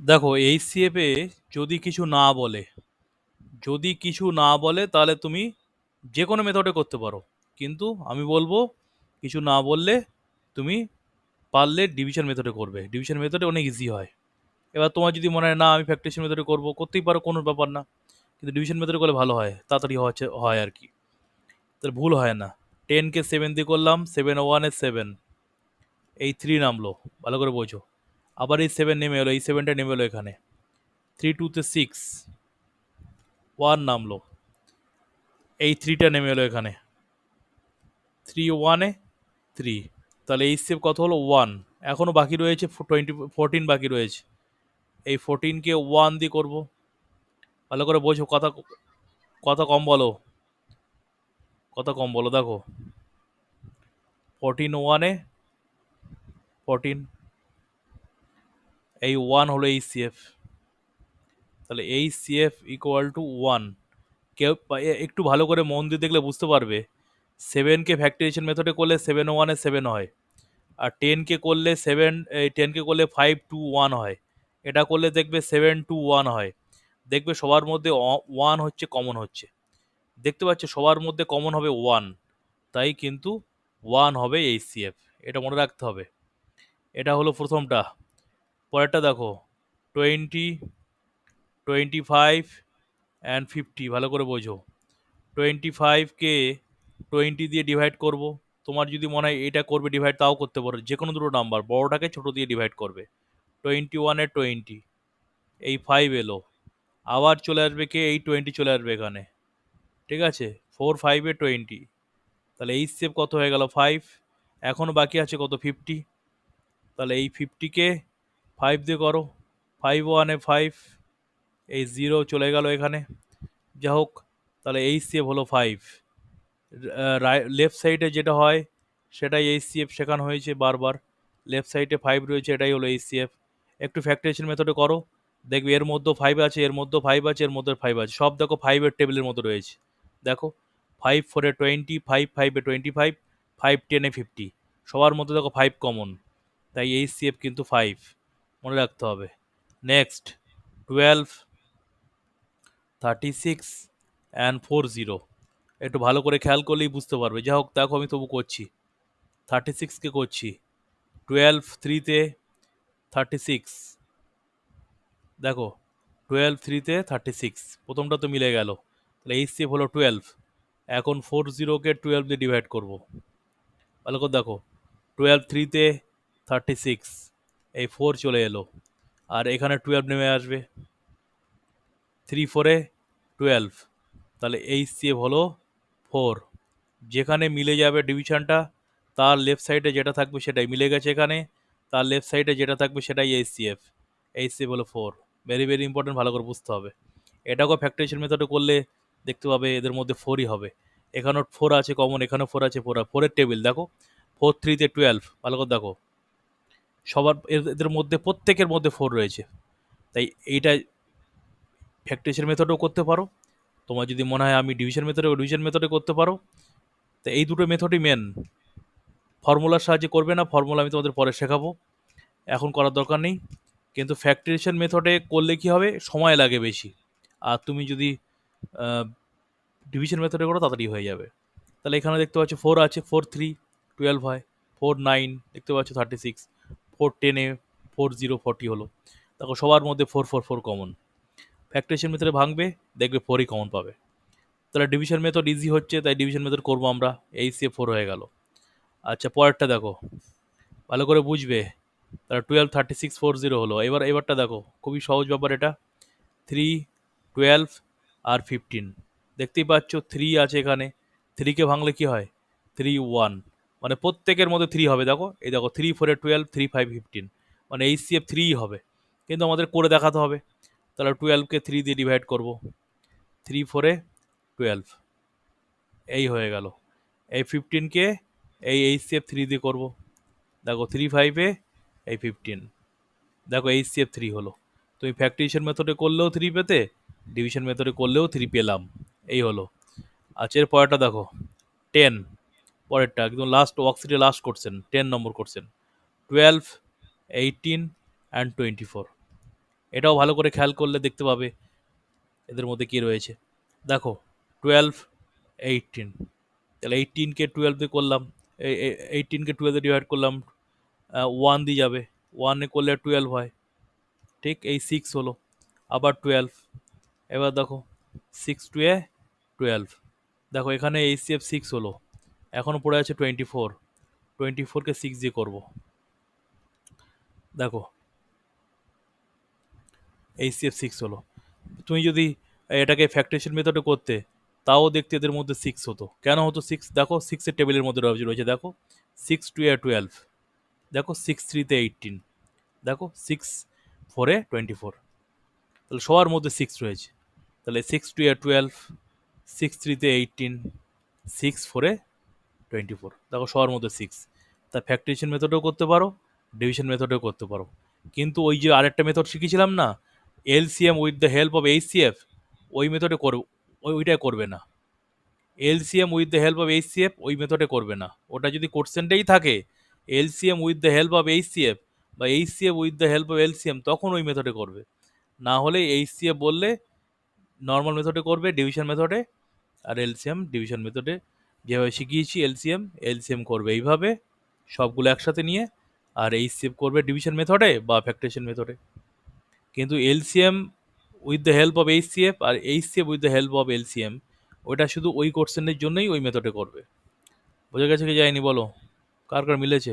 দেখো এইচসিএফে যদি কিছু না বলে, যদি কিছু না বলে, তাহলে তুমি যে কোনো মেথডে করতে পারো। কিন্তু আমি বলব, কিছু না বললে তুমি পারলে ডিভিশন মেথডে করবে। ডিভিশন মেথডে অনেক ইজি হয়। এবার তোমার যদি মনে হয়, না, আমি ফ্যাক্টরেশন মেথডে করব, করতেই পারো কোনো ব্যাপার না। কিন্তু ডিভিশন মেথডে করলে ভালো হয়, তাড়াতাড়ি হচ্ছে, হয় আর কি। তাহলে ভুল হয় না। টেনকে সেভেন দিয়ে করলাম সেভেন ওয়ানে সেভেন এই থ্রি নামলো। ভালো করে বোঝো। আবার এই সেভেন নেমে এলো, এই সেভেনটা নেমে এলো এখানে। থ্রি টুতে সিক্স ওয়ান নামলো। এই থ্রিটা নেমে এলো এখানে। থ্রি ওয়ানে থ্রি তাহলে এই সেভ কত হলো? ওয়ান এখনও বাকি রয়েছে টোয়েন্টি ফোরটিন বাকি রয়েছে। এই ফোরটিনকে ওয়ান দিয়ে করব। ভালো করে বোঝো, কথা কথা কম বলো। কথা কম বলো, দেখো। ফোরটিন ওয়ানে ফোরটিন এই ওয়ান হলো এই সিএফ তাহলে এই সিএফ ইকুয়াল টু ওয়ান কেউ একটু ভালো করে মন দিয়ে দেখলে বুঝতে পারবে। সেভেনকে ফ্যাক্টরিয়েশন মেথডে করলে সেভেন ওয়ানে সেভেন হয়। আর টেনকে করলে সেভেন এই টেনকে করলে ফাইভ টু ওয়ান হয়। এটা করলে দেখবে সেভেন টু ওয়ান হয়। দেখবে সবার মধ্যে ওয়ান হচ্ছে কমন হচ্ছে। দেখতে পাচ্ছ সবার মধ্যে কমন হবে ওয়ান তাই কিন্তু ওয়ান হবে এই সিএফ এটা মনে রাখতে হবে। এটা হলো প্রথমটা। পরেরটা দেখো twenty twenty five and fifty ভালো করে বোঝো। টোয়েন্টি ফাইভকে টোয়েন্টি দিয়ে ডিভাইড করব। তোমার যদি মনে হয় এটা করবে ডিভাইড তাও করতে পারো। যে কোনো দুটো নাম্বার বড়টাকে ছোটো দিয়ে ডিভাইড করবে। টোয়েন্টি ওয়ানে টোয়েন্টি এই ফাইভ এলো। আবার চলে আসবে কে? এই টোয়েন্টি চলে আসবে এখানে। ঠিক আছে? ফোর ফাইভে টোয়েন্টি তাহলে এই স্টেপ কত হয়ে গেল? ফাইভ এখনও বাকি আছে কত? ফিফটি তাহলে এই ফিফটিকে ফাইভ দিয়ে করো। ফাইভ ওয়ানে ফাইভ এই জিরো চলে গেল এখানে। যা হোক তাহলে এই সেভ হলো ফাইভ লেফট সাইডে যেটা হয়, সেটাই এই সিএফ শেখানো হয়েছে বারবার। লেফট সাইডে ফাইভ রয়েছে, এটাই হলো এই সিএফ একটু ফ্যাক্টরেশন মেথডে করো। দেখবে এর মধ্যেও ফাইভ আছে, এর মধ্যেও ফাইভ আছে, এর মধ্যে ফাইভ আছে। সব দেখো ফাইভের টেবিলের মতো রয়েছে। দেখো ফাইভ ফোরে টোয়েন্টি ফাইভ ফাইভে টোয়েন্টি ফাইভ ফাইভ টেনে ফিফটি সবার মধ্যে দেখো ফাইভ কমন তাই এই সিএফ কিন্তু ফাইভ মনে রাখতে হবে। Next twelve thirty six and four zero একটু ভালো করে খেয়াল করলেই বুঝতে পারবে। যা হোক, দেখো আমি তবু করছি। থার্টি সিক্সকে করছি। টুয়েলভ থ্রিতে থার্টি সিক্স দেখো টুয়েলভ থ্রিতে থার্টি সিক্স প্রথমটা তো মিলে গেল। তাহলে এই সেভ হলো টুয়েলভ এখন ফোর জিরোকে টুয়েলভ দিয়ে ডিভাইড করব। ভালো করে দেখো। টুয়েলভ থ্রিতে থার্টি সিক্স এই ফোর চলে এলো। আর এখানে টুয়েলভ নেমে আসবে। থ্রি ফোরে টুয়েলভ তাহলে এই সেভ হলো ফোর যেখানে মিলে যাবে ডিভিশনটা তার লেফট সাইডে যেটা থাকবে সেটাই। মিলে গেছে এখানে, তার লেফট সাইডে যেটা থাকবে সেটাই এইচসিএফ এইচসিএফ হলো ফোর ভেরি ভেরি ইম্পর্টেন্ট ভালো করে বুঝতে হবে। এটাকেও ফ্যাক্টরেশন মেথডে করলে দেখতে পাবে এদের মধ্যে ফোরই হবে। এখানেও ফোর আছে কমন এখানেও ফোর আছে ফোর ফোরের টেবিল দেখো ফোর থ্রিতে টুয়েলভ ভালো করে দেখো। সবার এদের মধ্যে প্রত্যেকের মধ্যে ফোর রয়েছে। তাই এইটা ফ্যাক্টরেশন মেথডেও করতে পারো। তোমার যদি মনে হয় আমি ডিভিশন মেথডে ডিভিশন মেথডে করতে পারো। তো এই দুটো মেথডই মেন ফর্মুলার সাহায্যে করবে না ফর্মুলা আমি তোমাদের পরে শেখাবো। এখন করার দরকার নেই। কিন্তু ফ্যাক্টরিয়েশন মেথডে করলে কি হবে? সময় লাগে বেশি। আর তুমি যদি ডিভিশন মেথডে করো, তাড়াতাড়ি হয়ে যাবে। তাহলে এখানে দেখতে পাচ্ছ ফোর আছে ফোর থ্রি টুয়েলভ হয় ফোর নাইন দেখতে পাচ্ছ থার্টি সিক্স ফোর টেনে ফোর জিরো ফোরটি হলো। দেখো, সবার মধ্যে four four four common factorisation মেথডে ভাঙবে, দেখবে ফোরই কমন পাবে। তাহলে ডিভিশন মেথড ইজি হচ্ছে, তাই ডিভিশন মেথড করব আমরা। এই সে ফোর হয়ে গেল। আচ্ছা পরেরটা দেখো। ভালো করে বুঝবে। তাহলে twelve thirty six four zero হলো। এবার, এবারটা দেখো। খুবই সহজ ব্যাপার এটা। থ্রি টুয়েলভ আর ফিফটিন দেখতেই পাচ্ছ থ্রি আছে এখানে। থ্রিকে ভাঙলে কি হয়? থ্রি ওয়ান মানে প্রত্যেকের মধ্যে থ্রি হবে, দেখো। এই দেখো থ্রি ফোরে টুয়েলভ থ্রি ফাইভ ফিফটিন মানে এইচ সি এফ থ্রিই হবে। কিন্তু আমাদের করে দেখাতে হবে। তাহলে টুয়েলভকে থ্রি দিয়ে ডিভাইড করব। থ্রি ফোরে টুয়েলভ এই হয়ে গেল। এই ফিফটিনকে এই এইচ সি এফ থ্রি দিয়ে করব। দেখো থ্রি ফাইভে এই ফিফটিন দেখো এইচ সি এফ থ্রি হলো। তুমি ফ্যাক্টরিয়েশন মেথডে করলেও থ্রি পেতে ডিভিশন মেথডে করলেও থ্রি পেলাম। এই হলো। আচ্ছা এর পরেরটা দেখো। টেন পরেরটা, একদম লাস্ট ওয়ার্কশিটে লাস্ট করছেন টেন নম্বর করছেন। Twelve eighteen and twenty four এটাও ভালো করে খেয়াল করলে দেখতে পাবে এদের মধ্যে কী রয়েছে। দেখো টুয়েলভ এইটিন তাহলে এইটিনকে টুয়েলভ দিয়ে করলাম এইটিনকে টুয়েলভে ডিভাইড করলাম ওয়ান দিয়ে যাবে। ওয়ানে করলে টুয়েলভ হয়। ঠিক এই সিক্স হলো। আবার টুয়েলভ এবার দেখো সিক্স টু এ টুয়েলভ দেখো, এখানে এইচসিএফ সিক্স হলো। এখনও পড়ে আছে টোয়েন্টি ফোর টোয়েন্টি ফোরকে সিক্স দিয়ে করব। দেখো এইচসিএফ সিক্স হলো। তুমি যদি এটাকে ফ্যাক্টরেশন মেথডে করতে, তাও দেখতে এদের মধ্যে সিক্স হতো। কেন হতো সিক্স দেখো সিক্সের টেবিলের মধ্যে রয়েছে রয়েছে, দেখো সিক্স টু এ টুয়েলভ দেখো সিক্স থ্রিতে এইটিন দেখো সিক্স ফোরে টোয়েন্টি ফোর তাহলে সবার মধ্যে সিক্স রয়েছে। তাহলে সিক্স টু এ টুয়েলভ সিক্স থ্রিতে এইটিন সিক্স ফোরে টোয়েন্টি ফোর। দেখো সবার মধ্যে সিক্স তা ফ্যাক্টরেশন মেথডেও করতে পারো ডিভিশন মেথডেও করতে পারো। কিন্তু ওই যে আরেকটা মেথড শিখেছিলাম না LCM with the help of HCF ওই মেথডে কর, ওই, ওইটাই করবে না। LCM with the help of HCF ওই মেথডে করবে না। ওটা যদি কোশ্চেনটাই থাকে LCM with the help of HCF বা HCF with the help of LCM তখন ওই মেথডে করবে। না হলে এইচসিএফ বললে নর্মাল মেথডে করবে ডিভিশন মেথডে আর এলসিএম ডিভিশন মেথডে যেভাবে শিখিয়েছি এলসিএম এলসিএম করবে এইভাবে সবগুলো একসাথে নিয়ে আর এইচসিএফ করবে ডিভিশন মেথডে বা ফ্যাক্টেশন মেথডে কিন্তু LCM with the help of HCF R HCF with the help of LCM ওইটা শুধু ওই কোশ্চেনের জন্যই ওই মেথডে করবে। বোঝা গেছে কি যায়নি বলো? কার কার মিলেছে?